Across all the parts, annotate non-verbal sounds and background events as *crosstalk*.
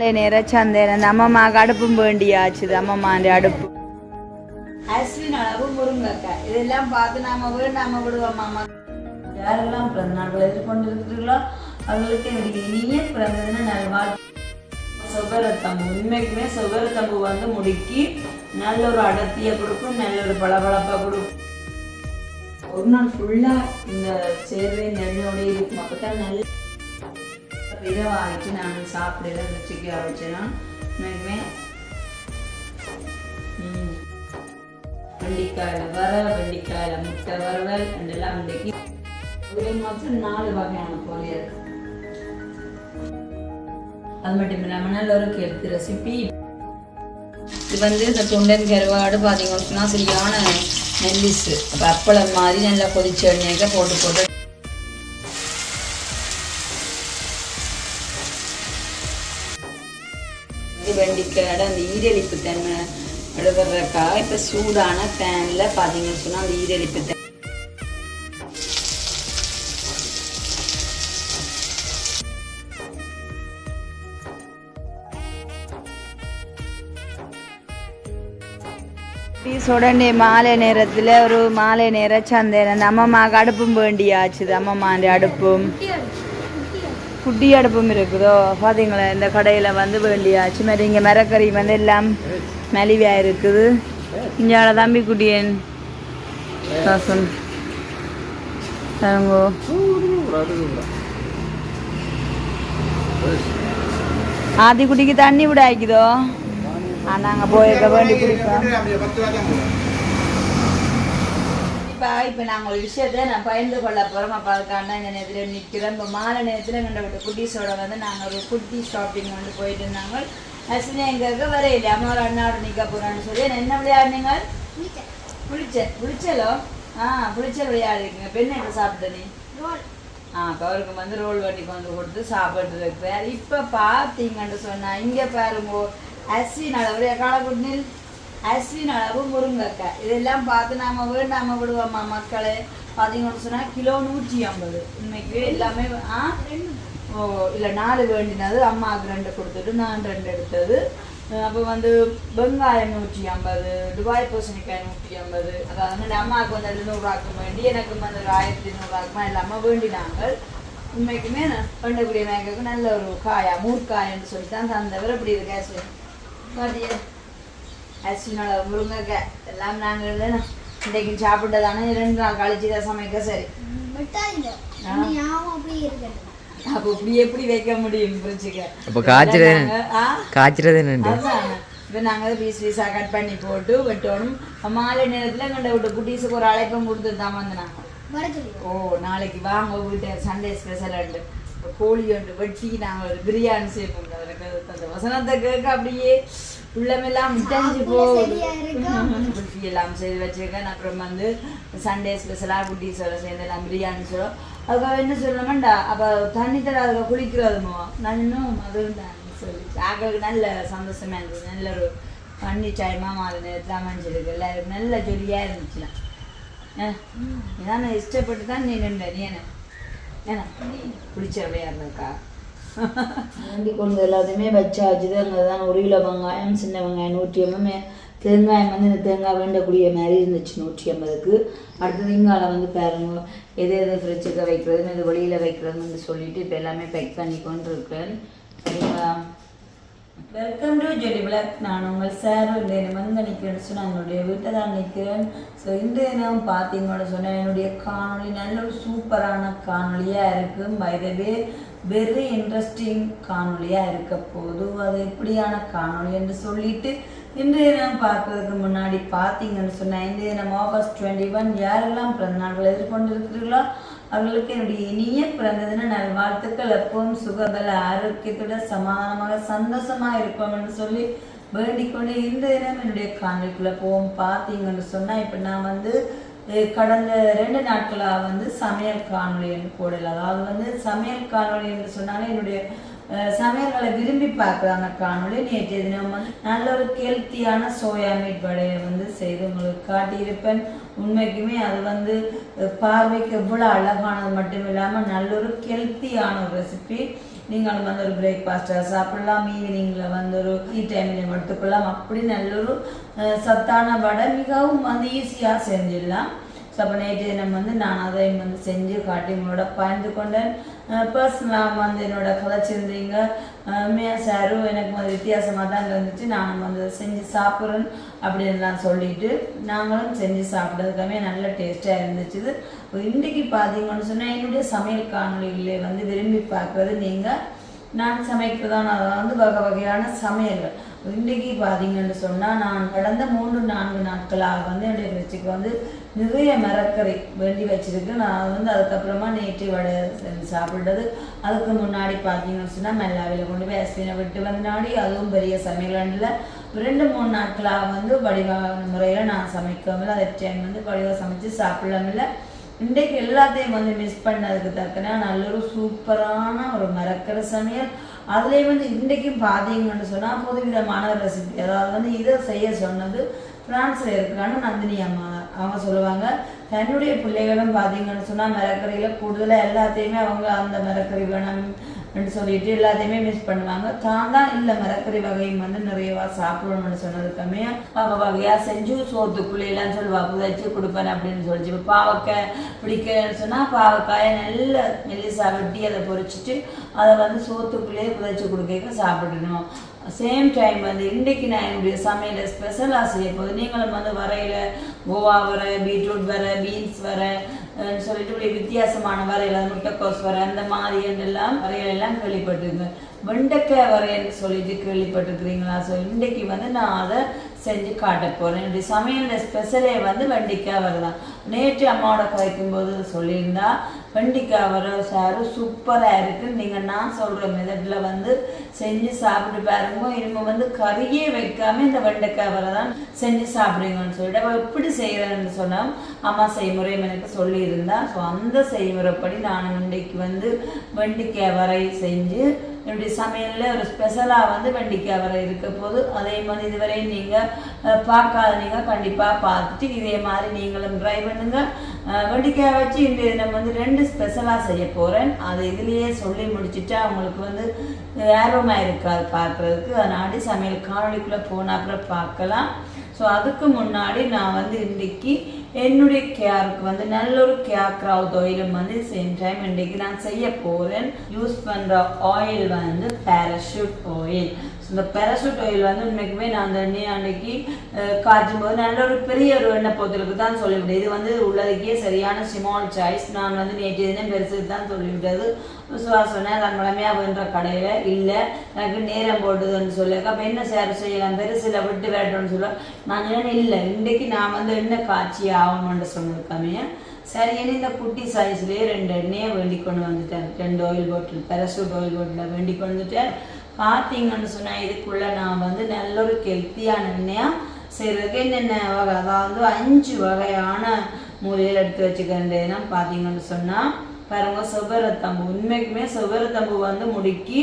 மாலை நேரம் சந்தேன் அந்த அம்மாக்கு அடுப்பும் வேண்டியாச்சு அம்மாமாண்ட அடுப்பு அஸ்வின் அளவு முருங்கக்காய் இதெல்லாம் பார்த்து நாம வேண்டாம விடுவோம் அம்மா யாரெல்லாம் பிறந்த நாட்கள் எதிர்கொண்டிருக்கிறீர்களோ அவங்களுக்கு எனக்கு இனிய பிறந்ததுன்னு நல்வாழ் சுகரத்தம்பு உண்மைக்குமே சுகரத்தம்பு வந்து முடுக்கி நல்ல ஒரு அடர்த்தியை கொடுக்கும் நல்ல ஒரு பளபளப்பை கொடுக்கும் ஒரு நாள் ஃபுல்லா இந்த சேர்வை நெண்ணோட இருக்கும் அப்பதான் நல்ல இரவாகிட்டு நான் சாப்பிடல ருச்சிக்கு சிக்கி ஆரம்பிச்சேன்னா உண்மைக்குமே வெண்டிக்காயில வர வெண்டிக்காயில முட்டை வறுவல் எல்லாம் இன்றைக்கு ஒரே மொத்தம் நாலு வகையான பொரியல். இருக்கு அது மட்டும் இல்லாமல் நல்ல ஒரு கெடுத்து ரெசிபி இது வந்து இந்த துண்டன் கருவாடு பார்த்தீங்கன்னா சரியான நெல்லிஸு அப்போ அப்பளம் மாதிரி நல்லா கொதிச்சு எண்ணெய்க்க போட்டு போட்டு வெண்டிக்காய் ஈரலிப்பு தன்மை விடுபடுறதுக்காக இப்போ சூடான பேனில் பார்த்தீங்கன்னு சொன்னால் அந்த ஈரலிப்பு தன்மை உடனே மாலை நேரத்தில் ஒரு மாலை நேர சந்தேன் அந்த அம்மாக்கு அடுப்பும் வேண்டியாச்சுது அம்மாமாண்ட அடுப்பும். குட்டி அடுப்பும் இருக்குதோ. பார்த்தீங்களா இந்த கடையில் வந்து வேண்டியாச்சு. மாதிரி இங்கே மரக்கறி வந்து எல்லாம் மலிவாக இருக்குது. இங்கே தம்பி குட்டியன். காசன் ஆதி குட்டிக்கு தண்ணி விட ஆயிக்குதோ ஆ நாங்கள் போயிருக்க வேண்டி குடிப்போம். இப்போ இப்போ நாங்கள் ஒரு விஷயத்தை நான் பகிர்ந்து கொள்ள போகிறோம் அப்போ அதுக்கான இந்த நேரத்தில் நிற்கிறோம் இப்போ மாலை நேரத்தில் எங்கள்ட விட்டு குட்டீஸோட வந்து நாங்கள் ஒரு குட்டி ஷாப்பிங் வந்து போயிட்டு இருந்தாங்க. அஸ்வினி எங்களுக்கு வரையில அம்மா ஒரு அண்ணாவோட நிற்க போகிறோன்னு சொல்லி என்ன விளையாடுனீங்க? புளிச்சல் புளிச்சலோ? ஆ புளிச்சல் விளையாடுறீங்க. பெண்ணை என்ன சாப்பிட்ட நீ? ஆ அப்போ அவருக்கு வந்து ரோல் வண்டி கொண்டு கொடுத்து சாப்பிட்டு இருக்கிறார். இப்போ பார்த்தீங்கன்னு சொன்னா இங்கே பாருங்க அஸ்வின் அளவு காலக்குட்டினில் அரிசியின் அளவு முருங்கைக்காய் இதெல்லாம் பார்த்து நாம வேண்டாம விடுவோம்மா மக்களே. பார்த்தீங்கன்னு சொன்னா கிலோ நூற்றி ஐம்பது. இன்னைக்கு எல்லாமே ஆ? ஓ இல்லை நாலு வேண்டினது அம்மாவுக்கு ரெண்டு கொடுத்துட்டு நான் ரெண்டு எடுத்தது. அப்போ வந்து வெங்காயம் நூற்றி ஐம்பது துபாய் பூசணிக்காய் நூற்றி ஐம்பது. அதாவது வந்து அம்மாவுக்கு வந்து எழுநூறுவாக்கும் வேண்டி எனக்கு வந்து ஒரு ஆயிரத்தி நூறுவாக்குமா இல்லாமல் வேண்டினாங்க. உண்மைக்குமே பண்ணக்கூடிய மேகக்கு நல்ல ஒரு காயா மூர்க்காயன்னு சொல்லி தான் தந்தவர் அப்படி இருக்கு அஸ்வின் அஸ்வினோட முருங்கைக்காய் எல்லாம் நாங்கள் இன்றைக்கு சாப்பிட்டதானே ரெண்டு நாள் கழிச்சு தான் சமைக்க சரி. அப்போ இப்படி எப்படி வைக்க முடியும் புரிச்சுக்க அப்போ காய்ச்சறது நாங்க- ஆ? காய்ச்சறது என்னண்டு? அதான். இப்போ நாங்கள் பீஸ் பீஸாக கட் பண்ணி போட்டு வெட்டணும். மாலை நேரத்தில் கண்ட விட்டு குட்டீஸுக்கு ஒரு அழைப்பம் கொடுத்து தான் ஓ நாளைக்கு வாங்க வீட்டு சண்டே ஸ்பெஷல் உண்டு. கோழி உண்டு. வெட்டி நாங்கள் ஒரு பிரியாணி செய்வோம். அவருக்கு அந்த வசனத்தை கேட்க அப்படியே உள்ளமெல்லாம் முட்டஞ்சு போகுது. *laughs* எல்லாம் செய்து வச்சிருக்கேன். அப்புறம் வந்து சண்டே ஸ்பெஷலாக குட்டீஸோட சேர்ந்து எல்லாம் பிரியாணி சொல்லுவோம் அதுக்காக என்ன சொல்லணும்டா அப்போ தண்ணி தடவை அதுக்கு குளிக்கிறதுமோ நான் இன்னும் அதுவும் தான் சொல்லி ஆக்களுக்கு நல்ல சந்தோஷமா இருந்தது. நல்ல ஒரு பண்ணி டைமாக மாத நேரத்தில் அமைஞ்சிருக்கு. எல்லாருக்கும் நல்ல ஜொலியாக இருந்துச்சுலாம் இதான் நான் இஷ்டப்பட்டு தான் நீ நின்ற. நீ என்ன? ஏன்னா பிடிச்ச விளையாடுறக்கா வேண்டி கொண்டு எல்லாத்தையுமே வச்சாச்சு அங்கே தான் ஒரு கிலோ வெங்காயம் சின்ன வெங்காயம் நூற்றி ஐம்பது தேங்காயம் வந்து இந்த தேங்காய் வேண்டக்கூடிய மாதிரி இருந்துச்சு நூற்றி ஐம்பதுக்கு. அடுத்த திங்கால வந்து பாருங்க எது எது ஃப்ரிட்ஜுக்கு வைக்கிறது எது வெளியில் வைக்கிறதுன்னு சொல்லிட்டு இப்போ எல்லாமே பேக் பண்ணி கொண்டு இருக்கேன் சரிங்களா? வெல்கம் டு ஜெடி பிளாக் நான் உங்கள் சார் இந்த வந்து நிற்கிறேன்னு சொன்னால் என்னுடைய வீட்டை தான் நிற்கிறேன். ஸோ இன்றைய தினம் பார்த்தீங்கன்னு சொன்னால் என்னுடைய காணொளி நல்ல ஒரு சூப்பரான காணொளியாக இருக்கும் வயதவே வெரி இன்ட்ரெஸ்டிங் காணொலியாக இருக்க போது அது எப்படியான காணொளி என்று சொல்லிட்டு இன்றைய தினம் பார்க்கறதுக்கு முன்னாடி பார்த்தீங்கன்னு சொன்னால் இன்றைய தினம் ஆகஸ்ட் டுவெண்ட்டி ஒன் யாரெல்லாம் பிறந்த நாட்கள் எதிர்கொண்டிருக்கிறீர்களோ அவர்களுக்கு என்னுடைய இனிய பிறந்த தின நல்வாழ்த்துக்கள். எப்பவும் சுகபல ஆரோக்கியத்தோட சமாதானமாக சந்தோஷமாக இருப்போம் என்று சொல்லி வேண்டிக் கொண்டு இன்றைய தினம் என்னுடைய காணொலிக்குள்ளே போவோம். பார்த்தீங்கன்னு சொன்னால் இப்போ நான் வந்து கடந்த ரெண்டு நாட்களாக வந்து சமையல் காணொளி என்று போடல அதாவது வந்து சமையல் காணொளி என்று சொன்னாலே என்னுடைய சமையல்களை விரும்பி பார்க்குறாங்க காணொளி நேற்றைய தினம் வந்து நல்ல ஒரு ஹெல்த்தியான சோயா மீட் வடையை வந்து செய்து உங்களுக்கு காட்டியிருப்பேன். உண்மைக்குமே அது வந்து பார்வைக்கு எவ்வளோ அழகானது மட்டும் இல்லாமல் நல்ல ஒரு ஹெல்த்தியான ஒரு ரெசிபி நீங்களும் வந்து ஒரு பிரேக்ஃபாஸ்ட்டாக சாப்பிடலாம் ஈவினிங்கில் வந்து ஒரு டீ டைமில் எடுத்துக்கொள்ளலாம் அப்படி நல்ல ஒரு அஹ், சத்தான வடை மிகவும் வந்து ஈஸியாக செஞ்சிடலாம். ஸோ அப்போ நேற்று தினம் வந்து நான் அதையும் வந்து செஞ்சு காட்டி உங்களோட பயந்து கொண்டேன். பர்சனலாக வந்து என்னோட கலைச்சிருந்தீங்க. உண்மையா சாரும் எனக்கு வந்து வித்தியாசமாக தான் இருந்துச்சு. நானும் வந்து செஞ்சு சாப்பிட்றேன் அப்படின்னு நான் சொல்லிட்டு நாங்களும் செஞ்சு சாப்பிட்றதுக்காமே நல்ல டேஸ்ட்டாக இருந்துச்சு. இன்றைக்கு பார்த்தீங்கன்னு சொன்னால் என்னுடைய சமையல் காணொலிகளை வந்து விரும்பி பார்க்குறது நீங்கள் நான் சமைக்கிறதான வந்து வகை வகையான சமையல்கள். இன்றைக்கு பார்த்தீங்கன்னு சொன்னால் நான் கடந்த மூன்று நான்கு நாட்களாக வந்து என்னுடைய ஃப்ரிட்ஜுக்கு வந்து நிறைய மரக்கறி வேண்டி வச்சுருக்கு. நான் வந்து அதுக்கப்புறமா நேற்று வடை சாப்பிட்றது அதுக்கு முன்னாடி பார்த்தீங்கன்னு சொன்னால் மெல்லாவில் கொண்டு போய் அஸ்வினை விட்டு வந்தாடி. அதுவும் பெரிய சமையல் ரெண்டு மூணு நாட்களாக வந்து வடிவ முறையில் நான் சமைக்கவும் இல்லை. டைம் வந்து வடிவாக சமைச்சு சாப்பிடவும் இல்லை. இன்றைக்கு எல்லாத்தையும் வந்து மிஸ் பண்ணதுக்கு தக்கன நல்ல ஒரு சூப்பரான ஒரு மறக்கிற சமையல். அதுலேயே வந்து இன்றைக்கும் பார்த்தீங்கன்னு சொன்னால் புதுவிதமான ரெசிபி அதாவது வந்து இதை செய்ய சொன்னது ஃப்ரான்ஸில் இருக்கான்னு நந்தினி அம்மா அவங்க சொல்லுவாங்க. தன்னுடைய பிள்ளைகளும் பார்த்தீங்கன்னு சொன்னால் மரக்கறியில் கூடுதலாக எல்லாத்தையுமே அவங்க அந்த மரக்கறி வேணும் அப்படின்னு சொல்லிட்டு எல்லாத்தையுமே மிஸ் பண்ணுவாங்க. தான் தான் இல்லை மரக்கறி வகையும் வந்து நிறையவா சாப்பிடணும்னு சொன்னதுக்குமே வகை வகையாக செஞ்சு சோத்துக்குள்ளேலாம் சொல்லுவா புதைச்சி கொடுப்பேன் அப்படின்னு சொல்லிச்சு. இப்போ பாவக்காய் பிடிக்கலன்னு சொன்னால் பாவக்காயை நல்ல மெல்லிசா வெட்டி அதை பொறிச்சிட்டு அதை வந்து சோத்துக்குள்ளேயே புதைச்சி கொடுக்க சாப்பிடணும். சேம் டைம் வந்து இன்றைக்கு நான் என்னுடைய சமையலை ஸ்பெஷலாக செய்ய போகுது. நீங்களும் வந்து வரையில் கோவா வர பீட்ரூட் வர பீன்ஸ் வர சொல்லிட்டு இப்படி வித்தியாசமான வரையில் முட்டைக்கோஸ் வரை அந்த மாதிரி எல்லாம் வரையிலெல்லாம் கேள்விப்பட்டிருக்கேன். வெண்டைக்காய் வரையன்னு சொல்லிட்டு கேள்விப்பட்டிருக்கிறீங்களா? ஸோ இன்றைக்கு வந்து நான் அதை செஞ்சு காட்ட போகிறேன் என்னுடைய சமையல் ஸ்பெஷலே வந்து வெண்டிக்காய் வரை தான். நேற்று அம்மாவோட கதைக்கும் போது சொல்லியிருந்தா வெண்டிக்காய் வர சாரு சூப்பராக இருக்குது நீங்கள் நான் சொல்கிற மெதடில் வந்து செஞ்சு சாப்பிட்டு பாருங்க. இனிமேல் வந்து கறியே வைக்காமல் இந்த வெண்டைக்காய் வரை தான் செஞ்சு சாப்பிடுங்கன்னு சொல்லிட்டு அவள் எப்படி செய்கிறேன்னு சொன்னால் அம்மா செய்முறை எனக்கு சொல்லியிருந்தா ஸோ அந்த செய்முறைப்படி நான் இன்றைக்கு வந்து வெண்டிக்காய் வரை செஞ்சு என்னுடைய சமையலில் ஒரு ஸ்பெஷலாக வந்து வெண்டிக்காய் வரை இருக்க போது அதே மாதிரி இதுவரை நீங்கள் பார்க்காத நீங்கள் கண்டிப்பாக பார்த்துட்டு இதே மாதிரி நீங்களும் ட்ரை பண்ணுங்கள் வெண்டிக்காய் வச்சு இன்றைய நம்ம வந்து ரெண்டு ஸ்பெஷலாக செய்ய போகிறேன் அது இதுலேயே சொல்லி முடிச்சுட்டா அவங்களுக்கு வந்து ஆர்வமாக இருக்காது பார்க்குறதுக்கு. அதனாடி சமையல் காணொலிக்குள்ளே போன அப்புறம் பார்க்கலாம். ஸோ அதுக்கு முன்னாடி நான் வந்து இன்றைக்கி என்னுடைய கேருக்கு வந்து நல்ல ஒரு கேர் க்ரௌத் ஆயிலும் வந்து சேம் டைம் இன்றைக்கு நான் செய்ய போகிறேன் யூஸ் பண்ணுற ஆயில் வந்து பேராஷூட் ஆயில் இந்த பேராஷூட் ஆயில் வந்து உண்மைக்குமே நான் அந்த எண்ணெய் அன்னைக்கு காய்ச்சும் போது நல்ல ஒரு பெரிய ஒரு எண்ணெய் போத்தலுக்கு தான் சொல்லிவிட்டேன். இது வந்து உள்ளதுக்கே சரியான சிமால் சாய்ஸ் நான் வந்து நேற்று தினம் பெருசுக்கு தான் சொல்லிவிட்டது. விசுவாசம் சொன்னேன் நான் முழமையாக வேண்ட கடையில் இல்லை. எனக்கு நேரம் போட்டுதுன்னு சொல்லியிருக்கேன் அப்போ என்ன சேர் செய்யலாம்? பெருசில் விட்டு வேட்டோன்னு சொல்லுவேன் நான் என்ன இல்லை. இன்றைக்கு நான் வந்து என்ன காய்ச்சி ஆகணும்னு சொன்னதுக்காமே சரி இந்த குட்டி சைஸ்லேயே ரெண்டு எண்ணெயை வேண்டி கொண்டு வந்துட்டேன். ரெண்டு oil bottle Parachute oil bottle வேண்டி கொண்டு வந்துட்டேன். பார்த்தீங்கன்னு சொன்னால் இதுக்குள்ளே நான் வந்து நல்ல ஒரு ஹெல்த்தியான எண்ணெயாக செய்கிறதுக்கு என்னென்ன வகை அதாவது அஞ்சு வகையான மூலையில் எடுத்து வச்சுக்கிறேன்னா பார்த்தீங்கன்னு சொன்னால் பாருங்க செவ்வரத்தம்பு உண்மைக்குமே செவ்வரத்தம்பு வந்து முடுக்கி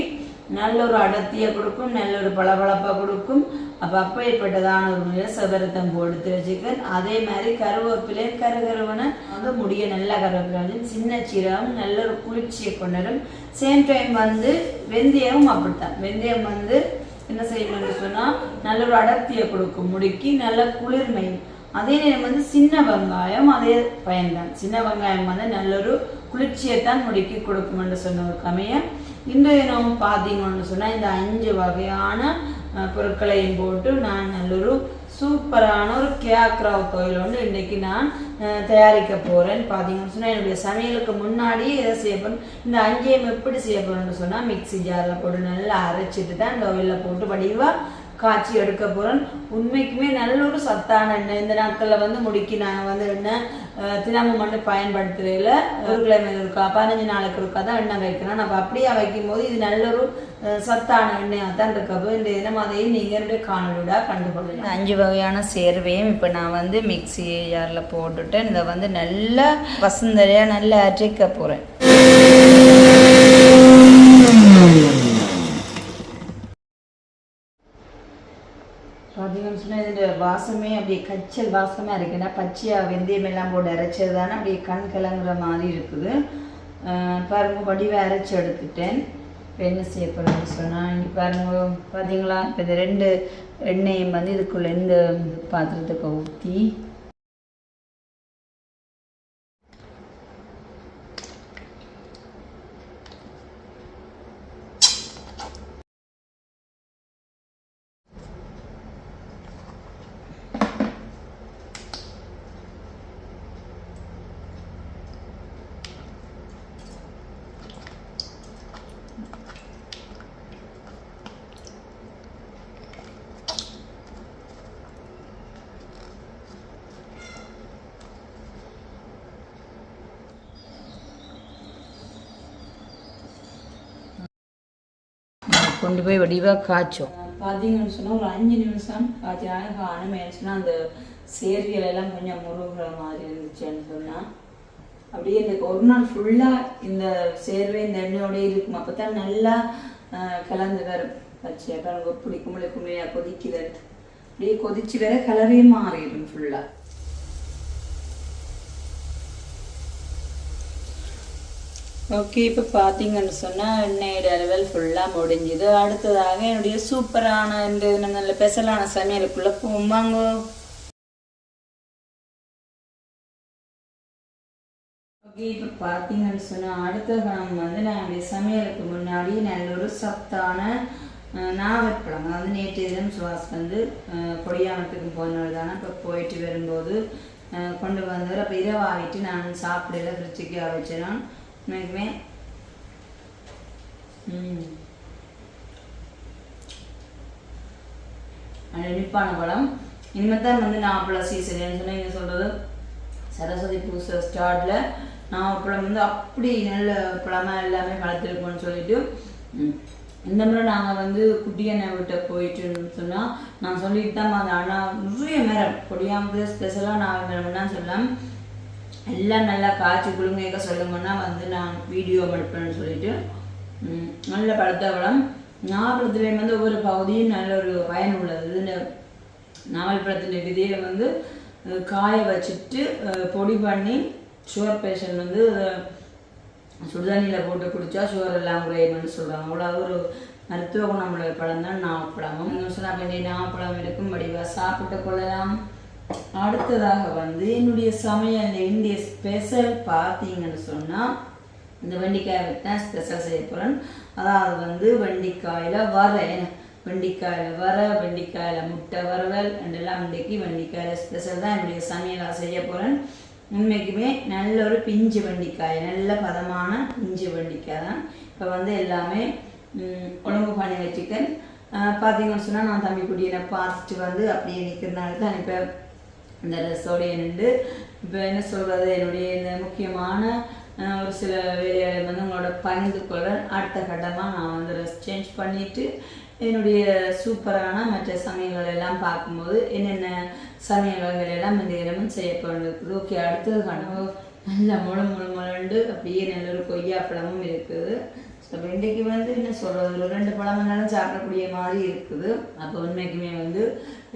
நல்ல ஒரு அடர்த்தியை கொடுக்கும் நல்ல ஒரு பளபளப்பை கொடுக்கும். அப்போ அப்பேற்பட்டதான ஒரு முறையில் செவ்வரத்தம்பு கொடுத்து வச்சுக்கன். அதே மாதிரி கருவேப்பிலை கருகருவனை வந்து முடிய நல்ல கருவேப்பிலை வந்து சின்ன சீரகம் நல்ல ஒரு குளிர்ச்சியை கொண்டரும் சேம் டைம் வந்து வெந்தயமும் அப்படித்தான். வெந்தயம் வந்து என்ன செய்யணும்னு சொன்னால் நல்ல ஒரு அடர்த்தியை கொடுக்கும் முடுக்கி நல்ல குளிர்மை அதே நேரம் வந்து சின்ன வெங்காயம் அதே பயன்தான். சின்ன வெங்காயம் வந்து நல்ல ஒரு குளிர்ச்சியை தான் முடுக்கி கொடுக்கும்னு சொன்ன ஒரு கமையை இன்றைய தினம் பார்த்தீங்கன்னு சொன்னால் இந்த அஞ்சு வகையான பொருட்களையும் போட்டு நான் நல்ல ஒரு சூப்பரான ஒரு கேக்ராவ் கோயில் வந்து இன்றைக்கி நான் தயாரிக்க போகிறேன் பார்த்தீங்கன்னு சொன்னால் என்னுடைய சமையலுக்கு முன்னாடியே இதை செய்ய போகிறேன் இந்த அஞ்சையும் எப்படி செய்ய போகிறேன்னு சொன்னால் மிக்ஸி ஜாரில் போட்டு நல்லா அரைச்சிட்டு தான் இந்த ஒயிலில் போட்டு வடிவாக காய்ச்சி எடுக்க போகிறேன் உண்மைக்குமே நல்ல ஒரு சத்தான எண்ணெய். இந்த நாட்களில் வந்து முடிக்கி நாங்கள் வந்து எண்ணெய் தினமும் மட்டும் பயன்படுத்துறதுல ஒரு கிழமை இருக்கா பதினஞ்சு நாளைக்கு இருக்கா தான் எண்ணெய் வைக்கிறேன். நம்ம அப்படியே வைக்கும்போது இது நல்ல ஒரு சத்தான எண்ணெயாக தான் இருக்கப்போ இந்த தினம் அதையும் நீங்கள் என்னுடைய காணொலியோட கண்டுகொள்ளலாம் அஞ்சு வகையான சேர்வையும் இப்போ நான் வந்து மிக்சி ஜாரில் போட்டுட்டு இதை வந்து நல்லா வசந்தரையாக நல்லா அரைக்க போகிறேன் பார்த்தீங்கன்னு சொன்னால் இதோட வாசமே அப்படியே கச்சல் வாசமாக இருக்குன்னா பச்சையாக வெந்தயம் எல்லாம் போட்டு அரைச்சது தானே அப்படியே கண் கலங்குற மாதிரி இருக்குது. பாருங்க வடிவை அரைச்சி எடுத்துட்டேன். இப்போ என்ன செய்ய போகிறேன்னு சொன்னால் இங்கே பாருங்க பார்த்தீங்களா இப்போ இந்த ரெண்டு எண்ணெயும் வந்து இதுக்குள்ளேருந்து இந்த பாத்திரத்துக்கு ஊற்றி கொண்டு போய் வடிவாக காய்ச்சோம் பார்த்தீங்கன்னு சொன்னால் ஒரு அஞ்சு நிமிஷம் காய்ச்சினால காணும் மேய்ச்சுன்னா அந்த சேர்வியல் எல்லாம் கொஞ்சம் முருகிற மாதிரி இருந்துச்சுன்னு சொன்னால் அப்படியே இந்த ஒரு நாள் ஃபுல்லாக இந்த சேர்வை இந்த எண்ணெயோடய இருக்கும்? அப்போ தான் நல்லா கலந்து வரும். பச்சையாக அப்புறம் இப்படி கும்பலை கும்பலையாக கொதிக்குது. அப்படியே கொதிச்சு வர கலரே மாறிடும் ஃபுல்லாக ஓகே இப்போ பார்த்தீங்கன்னு சொன்னால் எண்ணெயோட லெவல் ஃபுல்லாக முடிஞ்சுது. அடுத்ததாக என்னுடைய சூப்பரான இந்த நல்ல ஸ்பெஷலான சமையலுக்குள்ளே போவாங்க ஓகே இப்போ பார்த்தீங்கன்னு சொன்னால் அடுத்த கணம் வந்து நான் என்னுடைய சமையலுக்கு முன்னாடி நல்ல ஒரு சத்தான அஹ், நாவற்பழம் அதாவது நேற்று தினம் சுவாஸ் வந்து கொடியானத்துக்கு போனவர் தானே இப்போ போயிட்டு வரும்போது கொண்டு வந்தவர். அப்போ இரவாகிட்டு நான் சாப்பிடல ஃப்ரிட்ஜுக்கு வச்சேன் Mm. நான் உண்மைக்குமே ம் இனிப்பான பழம் இனிமேல் தான் வந்து நாவப்பழம் சீசன் சொன்னால் இங்கே சொல்கிறது சரஸ்வதி பூசை ஸ்டார்டில் நாவப்பழம் வந்து அப்படி நல்ல பழமாக எல்லாமே வளர்த்துருக்கோம்னு சொல்லிட்டு இந்த முறை நாங்கள் வந்து குட்டியண்ணை வீட்டை போயிட்டுன்னு சொன்னால் நான் சொல்லிட்டு தான் அந்த அண்ணா நிறைய மரம் கொடியாமல் ஸ்பெஷலாக நான் மரம்னா சொல்லலாம் எல்லாம் நல்லா காய்ச்சி குழுங்க சொல்லுங்கன்னா வந்து நான் வீடியோ எடுப்பேன்னு சொல்லிட்டு நல்ல பழத்தவளம் நாவலத்துலேயும் வந்து ஒவ்வொரு பகுதியும் நல்ல ஒரு பயன் உள்ளது. இந்த நாவல் பழத்தின் விதையை வந்து காய வச்சுட்டு பொடி பண்ணி சுகர் பேஷண்ட் வந்து சுடுதண்ணியில் போட்டு குடித்தா சுகர் எல்லாம் குறையும்னு சொல்கிறாங்க அவ்வளோ ஒரு மருத்துவ குணமுள்ள பழம் தான் நாவப்பழமும் சொன்னால் வேண்டிய நாவப்பழம் இருக்கும் வடிவாக சாப்பிட்டு கொள்ளலாம். அடுத்ததாக வந்து என்னுடைய சமையல் இந்திய ஸ்பெஷல் பார்த்தீங்கன்னு சொன்னால் இந்த வெண்டைக்காய் தான் ஸ்பெஷல் செய்ய போகிறேன் அதாவது வந்து வெண்டைக்காயில் வர வெண்டைக்காயில் வர வெண்டைக்காயில் முட்டை வறுவல் ரெண்டெல்லாம் இன்றைக்கு வெண்டைக்காயில் ஸ்பெஷல் தான் என்னுடைய சமையலாக செய்ய போகிறேன் உண்மைக்குமே நல்ல ஒரு பிஞ்சு வெண்டைக்காய் நல்ல பதமான பிஞ்சு வெண்டைக்காய் தான். இப்போ வந்து எல்லாமே உடம்பு பண்ணி வச்சுக்கேன் பார்த்தீங்கன்னு சொன்னால் நான் தம்பி குடியினை பார்த்துட்டு வந்து அப்படியே நிற்கிறதுனால தான் இப்போ இந்த ட்ரெஸ்ஸோடைய நின்று இப்போ என்ன சொல்கிறது என்னுடைய இந்த முக்கியமான ஒரு சில வேலைகளை வந்து உங்களோட பகிர்ந்து கொள்ள அடுத்த கட்டமாக நான் வந்து ட்ரெஸ் சேஞ்ச் பண்ணிவிட்டு என்னுடைய சூப்பரான மற்ற சமையல்கள் எல்லாம் பார்க்கும்போது என்னென்ன சமையல் வகைகள் எல்லாம் இந்த இடமும் செய்யப்படுது ஓகே அடுத்தது கனவு. நல்ல முழு முழு முழண்டு அப்படியே நல்ல ஒரு கொய்யா பழமும் இருக்குது. ஸோ இன்றைக்கு வந்து என்ன சொல்கிறது ஒரு ரெண்டு பழம் சாப்பிடக்கூடிய மாதிரி இருக்குது. அப்போ உண்மைக்குமே வந்து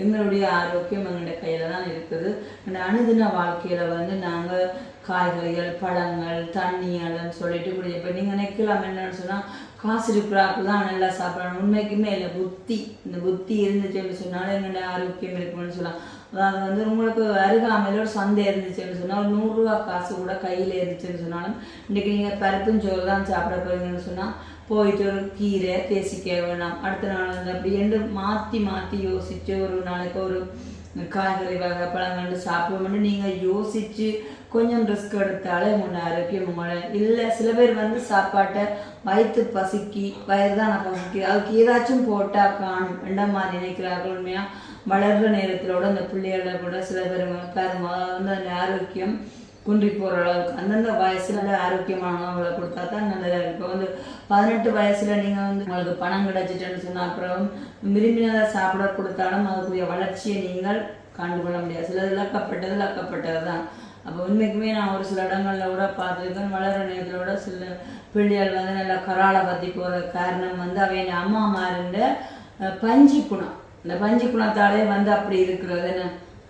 எங்களுடைய ஆரோக்கியம் எங்களுடைய கையில் தான் இருக்குது. அந்த அனுதின வாழ்க்கையில் வந்து நாங்கள் காய்கறிகள் பழங்கள் தண்ணி அதன்னு சொல்லிட்டு குடி இப்போ நீங்கள் நினைக்கலாம் என்னன்னு சொன்னால் காசு இருக்கிறாக்கு தான் நல்லா சாப்பிடணும். உண்மைக்குமே இல்லை புத்தி இந்த புத்தி இருந்துச்சுன்னு சொன்னாலும் எங்களுடைய ஆரோக்கியம் இருக்கும்னு சொல்லலாம். அது வந்து உங்களுக்கு அருகாமையில் ஒரு சந்தை இருந்துச்சுன்னு சொன்னால் ஒரு நூறுரூவா காசு கூட கையில் இருந்துச்சுன்னு சொன்னாலும் இன்றைக்கி நீங்கள் பருப்பும் சோறு தான் சாப்பிட போகிறீங்கன்னு சொன்னால் போயிட்டு ஒரு கீரை தேசிக்க வேணாம். அடுத்த நாள் வந்து அப்படி என்று மாற்றி மாற்றி யோசித்து ஒரு நாளைக்கு ஒரு காய்கறி வகை பழங்கள் சாப்பிடுவோம்னு நீங்கள் யோசித்து கொஞ்சம் ரிஸ்க் எடுத்தாலே உங்களோட ஆரோக்கியம் உங்களை இல்லை சில பேர் வந்து சாப்பாட்டை வயிற்று பசிக்கு வயிறு தான் பசிக்கு. அதுக்கு ஏதாச்சும் போட்டால் காணும். என்ற மாதிரி நினைக்கிறார்கள் உண்மையாக வளர்கிற நேரத்திலோட அந்த பிள்ளைகள கூட சில பேர் பாருங்க வந்து அந்த ஆரோக்கியம் குன்றி போகிற அளவுக்கு அந்தந்த வயசில் நல்ல ஆரோக்கியமான உணவுகளை கொடுத்தா தான் நல்லதாக இருக்கும் இப்போ வந்து பதினெட்டு வயசில் நீங்கள் வந்து உங்களுக்கு பணம் கிடைச்சிட்டுன்னு சொன்னால் அப்புறம் விரும்பினதை சாப்பிட கொடுத்தாலும் அதுக்குரிய வளர்ச்சியை நீங்கள் கண்டுகொள்ள முடியாது. சிலது இழக்கப்பட்டது இழக்கப்பட்டது தான். அப்போ உண்மைக்குமே நான் ஒரு சில இடங்களில் கூட பார்த்துருக்கேன் வளர நேரத்தில் கூட சில பிள்ளைகள் வந்து நல்லா கராளை பற்றி போகிற காரணம் வந்து அவைய அம்மா மாறுண்ட பஞ்சு குணம். இந்த பஞ்சு குணத்தாலே வந்து அப்படி இருக்கிறது என்ன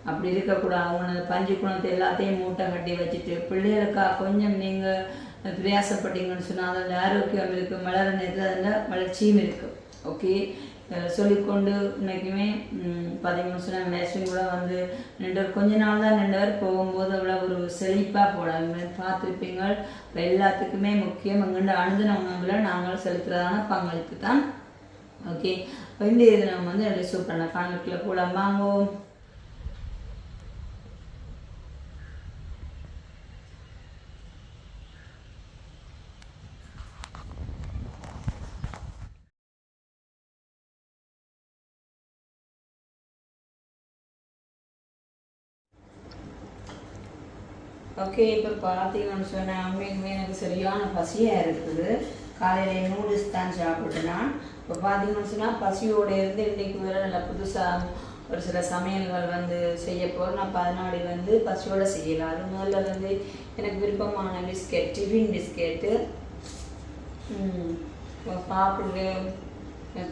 அப்படி இருக்கக்கூடாது. அவங்க பஞ்சு குணத்தை எல்லாத்தையும் மூட்டை கட்டி வச்சுட்டு பிள்ளைகளுக்கா கொஞ்சம் நீங்கள் பிரயாசப்பட்டீங்கன்னு சொன்னால் அதில் ஆரோக்கியம் இருக்குது வளர நேரத்தில் அதில் வளர்ச்சியும் இருக்குது ஓகே சொல்லிக்கொண்டு இன்னைக்குமே பார்த்தீங்கன்னு சொன்னால் நேஷன் கூட வந்து ரெண்டு கொஞ்ச நாள் தான் ரெண்டு பேர் போகும்போது அவ்வளோ ஒரு செழிப்பாக போடாங்க பார்த்துருப்பீங்க இப்போ எல்லாத்துக்குமே முக்கியம் எங்கள்ட அணுதின உணவுல நாங்கள் செலுத்துறதான பங்களிப்பு தான். ஓகே இப்போ இந்த இது நம்ம வந்து சூப்பரான கான்வெக்டில் போலாம்? வாங்குவோம். ஓகே இப்போ பார்த்தீங்கன்னு சொன்னேன் உண்மைக்குமே எனக்கு சரியான பசியாக இருக்குது. காலையில் நூடுல்ஸ் தான் சாப்பிட்டேன் நான். இப்போ பார்த்தீங்கன்னு சொன்னால் பசியோடு இருந்து இன்றைக்கு வேறு நல்லா புதுசாக ஒரு சில சமையல்கள் வந்து செய்ய போகிறேன் நான் பதினாடி வந்து பசியோடு செய்யலாம் அது முதல்ல வந்து எனக்கு விருப்பமான பிஸ்கெட் டிஃபின் பிஸ்கெட்டு. சாப்பிட்டு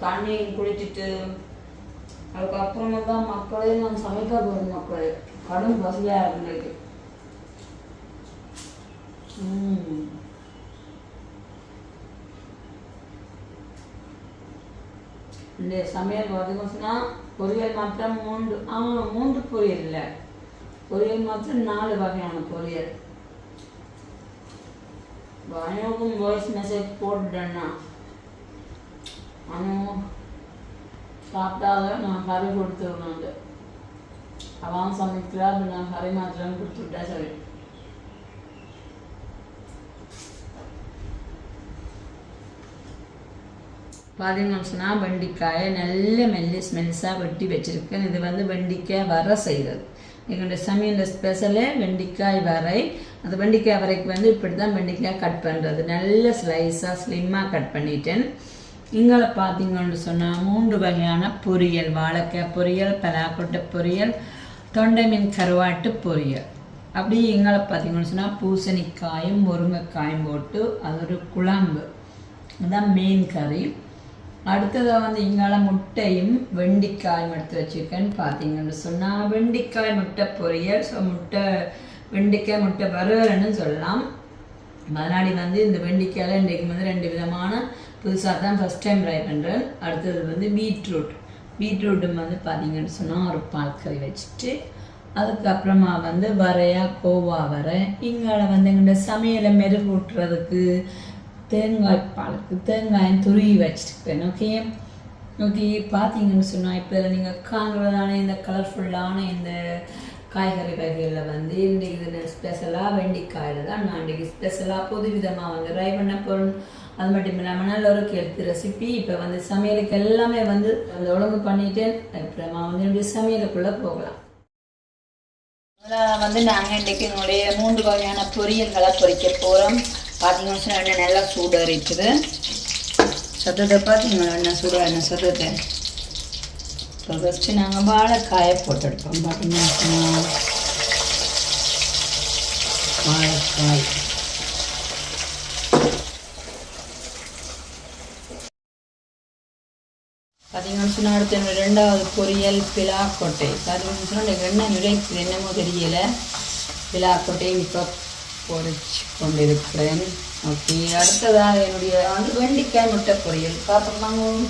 தண்ணி குளிச்சுட்டு அதுக்கப்புறமா தான் மக்களே நான் சமைக்க போகிறேன் மக்களே. கடும் பசியாக இருந்தது இந்த சமையல் பார்த்தீங்கன்னா பொரியல் மாத்திரம் மூன்று ஆமாம் மூன்று பொரியல் இல்லை. பொரியல் மாத்திரம் நாலு வகையான பொரியல். பயனுக்கும் வாய்ஸ் மெசேஜ் போட்டுட்டேன்னா அவன் சாப்பிட்டாத நான் கறி கொடுத்துருந்தேன் அவன் சமைக்கிறா நான் கறி மாத்திரம் கொடுத்துட்டா சரி. பார்த்தீங்கன்னு சொன்னால் வெண்டிக்காயை நல்ல மெல்லி ஸ்மெல்ஸாக வெட்டி வச்சுருக்கேன். இது வந்து வெண்டிக்காய் வர செய்கிறது எங்களுடைய சமையல் ஸ்பெஷலே வெண்டிக்காய் வரை அந்த வெண்டிக்காய் வரைக்கு வந்து இப்படி தான் வெண்டிக்காய் கட் பண்ணுறது நல்ல ஸ்லைஸாக ஸ்லிம்மாக கட் பண்ணிட்டேன். இங்கே பார்த்தீங்கன்னு சொன்னால் மூன்று வகையான பொரியல். வாழைக்காய் பொரியல் பலாக்கொட்டை பொரியல் தொண்டை மீன் கருவாட்டு பொரியல். அப்படி எங்களை பார்த்தீங்கன்னு சொன்னால் பூசணிக்காயும் முருங்கைக்காயும் போட்டு அது ஒரு குழம்பு. அதுதான் மீன் கறி அடுத்ததாக வந்து இங்கால முட்டையும் வெண்டிக்காயும் எடுத்து வச்சுருக்கேன்னு பார்த்தீங்கன்னு சொன்னால் வெண்டிக்காய் முட்டை பொரியல் ஸோ முட்டை வெண்டிக்காய் முட்டை வறுவல்னு சொல்லலாம். மறுநாடி வந்து இந்த வெண்டிக்காயில் இன்றைக்கு வந்து ரெண்டு விதமான புதுசாக தான் ஃபஸ்ட் டைம் ட்ரை பண்ணுறேன் அடுத்தது வந்து பீட்ரூட். பீட்ரூட்டும் வந்து பார்த்தீங்கன்னு சொன்னால் ஒரு பால் கறி வச்சுட்டு அதுக்கப்புறமா வந்து வரையா கோவா வர. இங்கால வந்து எங்கள்கிட்ட சமையலை மெருகூட்டுறதுக்கு தேங்காய் பாலுக்கு தேங்காயை துருவி வச்சுருக்கேன் ஓகே ஓகே பார்த்தீங்கன்னு சொன்னால் இப்போ இதில் நீங்கள் காண்கிறதான இந்த கலர்ஃபுல்லான இந்த காய்கறி வகைகளில் வந்து இன்றைக்கு இதில் ஸ்பெஷலாக வெண்டிக்காயில் தான் நான் இன்றைக்கி ஸ்பெஷலாக புது விதமாக வந்து ட்ரை பண்ண போகிறோம் அது மட்டும் இல்லாமல் நல்ல ஒரு கெழுத்து ரெசிபி இப்போ வந்து சமையலுக்கு எல்லாமே வந்து அந்த ஒழுங்கு பண்ணிவிட்டு அப்புறமா வந்து என்னுடைய சமையலுக்குள்ளே போகலாம். முதல்ல வந்து நாங்கள் இன்றைக்கி என்னுடைய மூன்று வகையான பொரியல்களை பொறிக்க போகிறோம் பார்த்தீங்கன்னு சொன்னால் எண்ணெய் நல்லா சூடாக இருக்குது சத்தத்தை பார்த்தீங்களா எண்ணெய் சூடாக எண்ணெய் சத்தத்தை. இப்போ ஃபஸ்ட்டு நாங்கள் வாழைக்காயை போட்டு எடுப்போம் பார்த்தீங்கன்னு சொன்னால் வாழைக்காய். பார்த்தீங்கன்னு சொன்னால் அடுத்த ரெண்டாவது பொரியல் பிலாக்கொட்டை. பார்த்தீங்கன்னு சொன்னால் எனக்கு எண்ணெய் நிறைக்குது என்னமோ தெரியலை. பிலாக்கொட்டையும் இப்போ பொறிச்சு கொண்டிருக்கிறேன் ஓகே அடுத்ததாக என்னுடைய வந்து வெண்டிக்காய் முட்டை பொரியல் பார்ப்போம்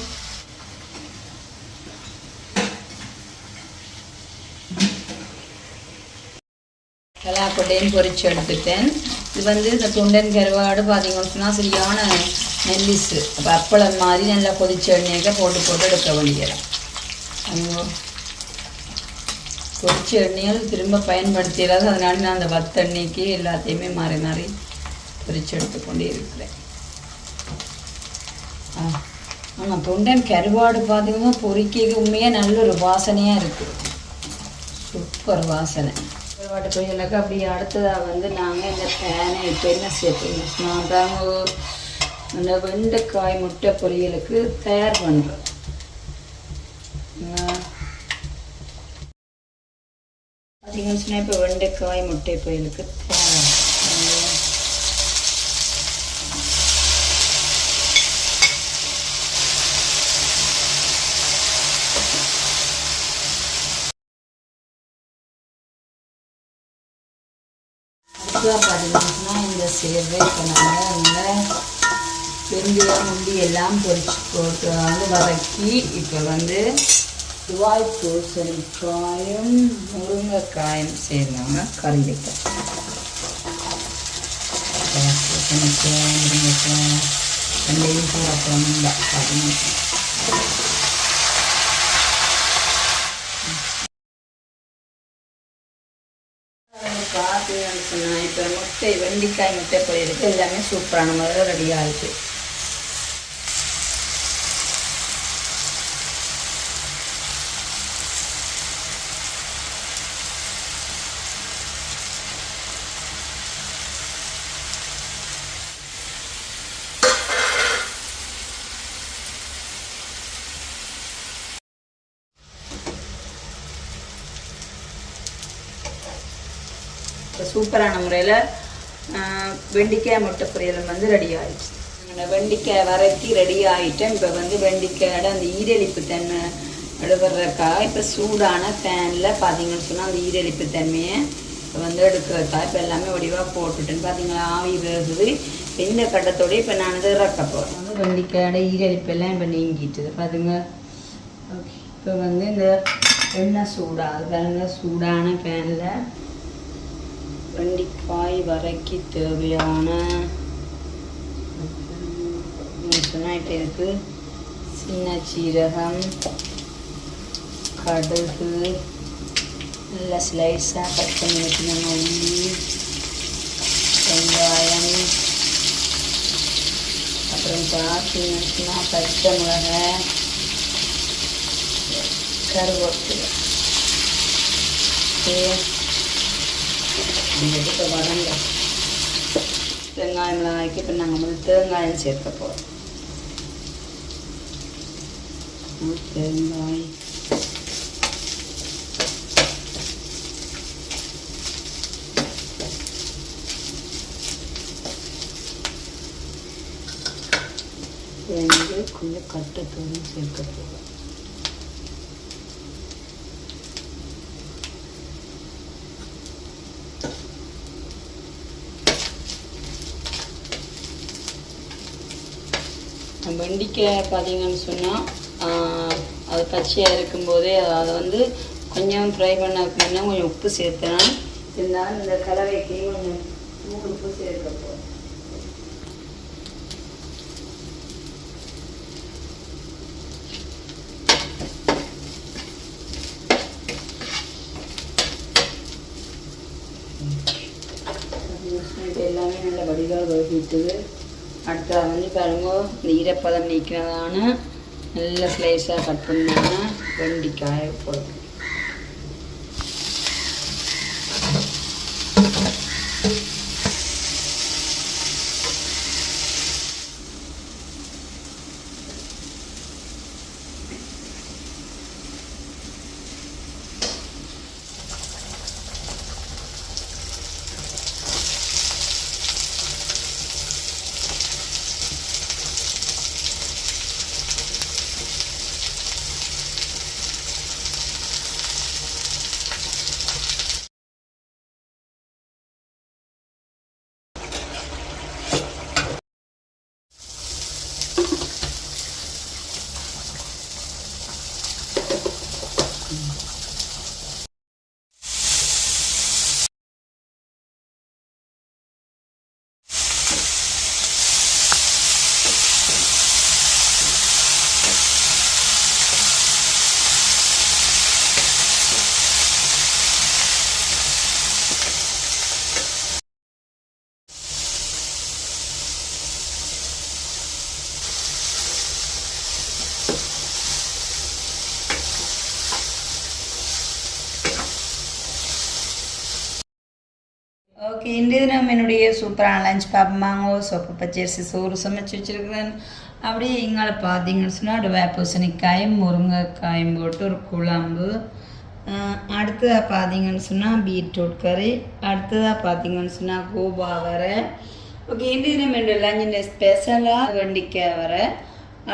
கலாக்கொட்டையும் பொறிச்சு எடுத்துட்டேன். இது வந்து இந்த துண்டன் கருவாடு பார்த்தீங்கன்னு சொன்னால் சரியான நெல்லிஸு அப்போ அப்பளம் மாதிரி நல்லா கொதிச்ச எண்ணெய்க்க போட்டு போட்டு எடுக்க வேண்டியதான் ஐயோ பொரிச்ச எண்ணெயில் திரும்ப பயன்படுத்திடாது அதனால நான் அந்த வத்தெண்ணெய்க்கு எல்லாத்தையுமே மாறி மாறி பொரிச்சு எடுத்து கொண்டே இருக்கிறேன். ஆ ஆமாம் தொண்டன் கருவாடு பார்த்தீங்கன்னா பொரிக்கைக்கு உண்மையாக நல்ல ஒரு வாசனையாக இருக்குது சூப்பர் வாசனை. கருவாட்டு பொரியலுக்கு அப்படி அடுத்ததாக வந்து நாங்கள் இந்த பேனை இப்போ என்ன சேர்த்துக்கணும் நான் தாங்க அந்த வெண்டைக்காய் முட்டை பொரியலுக்கு தயார் பண்ணுறோம் பார்த்தீங்கன்னு சொன்னால் இப்போ வெண்டைக்காய் முட்டை பொரியலுக்கு அடுத்ததாக பார்த்தீங்கன்னா இந்த சேர்வை பண்ணாங்க இந்த வெந்தயம் முந்தி எல்லாம் பொறிச்சு போட்டு வந்து வதக்கி இப்போ வந்து துவாய் பூசணிக்காயும் முருங்கைக்காயும் சேர்ந்தாங்க கறி வைக்க பூசணிக்காய் முருங்கைக்காய் ரெண்டையும் போட போகணும் பார்த்தீங்கன்னு சொன்னால் இப்போ முட்டை வெண்டிக்காய் முட்டை பொரியலுக்கு எல்லாமே சூப்பரான முறையில் ரெடியாக இருக்குது சூப்பரான முறையில் வெண்டிக்காய் முட்டை பொரியல் வந்து ரெடி ஆயிடுச்சு. அந்த வெண்டிக்காய் வதக்கி ரெடி ஆகிட்டேன் இப்போ வந்து வெண்டிக்காயோட அந்த ஈரலிப்பு தன்மை எடுக்கிறதுக்காக இப்போ சூடான பேனில் பார்த்தீங்கன்னு சொன்னால் அந்த ஈரலிப்பு தன்மையை வந்து எடுக்கிறதுக்காக இப்போ எல்லாமே வடிவாக போட்டுட்டேன்னு பார்த்தீங்களா ஆவி வேகுது இந்த கட்டத்தோட இப்போ நான் வந்து இறக்க போகிறேன் வந்து வெண்டிக்காயோட ஈரலிப்பு எல்லாம் இப்போ நீங்கிட்டுது. பாருங்க. ஓகே. இப்போ வந்து இந்த எண்ணெய் சூடாகுது பாருங்க சூடான பேனில் வெண்டிக்காய் வரைக்கு தேவையான சொன்னால் இப்போ இருக்கு. சின்ன சீரகம் கடுகு நல்லா ஸ்லைஸாக கட் பண்ணி வைக்கணும் உள்ளி வெங்காயம் அப்புறம் பார்த்தீங்கன்னா பச்சை மிளகாய் கருவேப்பிலை. ஓகே இப்போ வதங்க வெங்காயம் மிளகாய்க்கு இப்போ நாங்கள் வந்து தேங்காயம் சேர்க்க போகிறோம் தேங்காய் ரெண்டு கொஞ்சம் கட்டுத்தூளும் சேர்க்க போகிறோம் வெண்டிக்காய் பார்த்தீங்கன்னு சொன்னால் அது பச்சையாக இருக்கும்போதே அதை வந்து கொஞ்சம் ஃப்ரை பண்ண அப்படின்னா கொஞ்சம் உப்பு சேர்த்தேன். இருந்தாலும் இந்த கலவைக்கு கொஞ்சம் மூணு உப்பு சேர்க்க இது எல்லாமே நல்ல வடிவாக வகிட்டுது அடுத்தது வந்து பாருங்க இந்த ஈரப்பதம் நீக்கிறதான நல்ல ஸ்லைஸாக கட் பண்ணான வெண்டிக்காய் போடுவோம் ஓகே இன்றைய அப்படியே சூப்பராக சூப்பரான லஞ்ச் பார்ப்போமாங்கோ சொப்பு பச்சரிசி சோறு சமைச்சு வச்சுருக்குறேன். அப்படியே இங்கால பார்த்தீங்கன்னு சொன்னால் ஒரு வேப்பூசணிக்காயும் முருங்கைக்காயும் போட்டு ஒரு குழம்பு. அடுத்ததாக பார்த்தீங்கன்னு சொன்னால் பீட்ரூட் கறி. அடுத்ததாக பார்த்தீங்கன்னு சொன்னால் கோபா வரை. ஓகே இன்றைய தினம் என்னுடைய ஸ்பெஷலாக வெண்டிக்காய் வரை.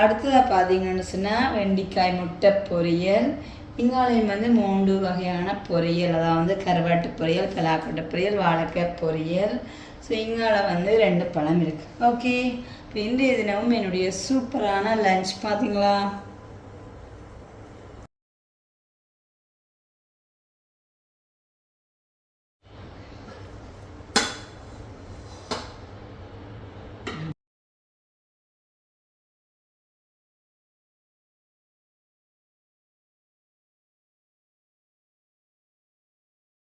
அடுத்ததாக பார்த்தீங்கன்னு சொன்னால் வெண்டிக்காய் முட்டை பொரியல். இங்காலையும் வந்து மூன்று வகையான பொரியல். அதாவது கருவாட்டு பொரியல் பலாக்கொட்டை பொரியல் வாழைக்காய் பொரியல். ஸோ இங்கால வந்து ரெண்டு பழம் இருக்குது ஓகே இப்போ இன்றைய தினமும் என்னுடைய சூப்பரான லஞ்ச் பார்த்தீங்களா